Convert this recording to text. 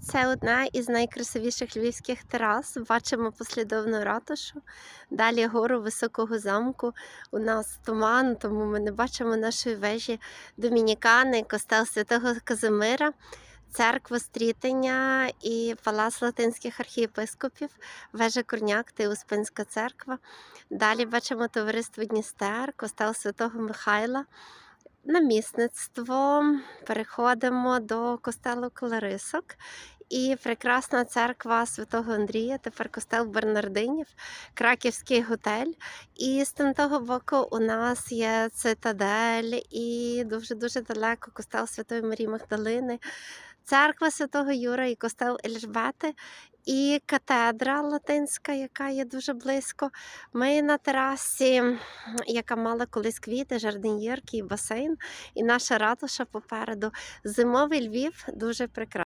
Це одна із найкрасивіших львівських терас. Бачимо послідовну ратушу. Далі гору високого замку. У нас туман, тому ми не бачимо нашої вежі Домінікани, костел Святого Казимира, церква Стрітення і палац латинських архієпископів, вежа Корняк та Успенська церква. Далі бачимо товариство Дністер, костел Святого Михайла. Намісництво. Переходимо до костелу Кларисок. І прекрасна церква Святого Андрія, тепер костел Бернардинів, Краківський готель. І з тим того боку у нас є цитадель і дуже-дуже далеко костел Святої Марії Магдалини, церква Святого Юра і костел Ельжбети. І катедра латинська, яка є дуже близько. Ми на терасі, яка мала колись квіти, жардин'єрки і басейн. І наша ратуша попереду. Зимовий Львів дуже прекрасний.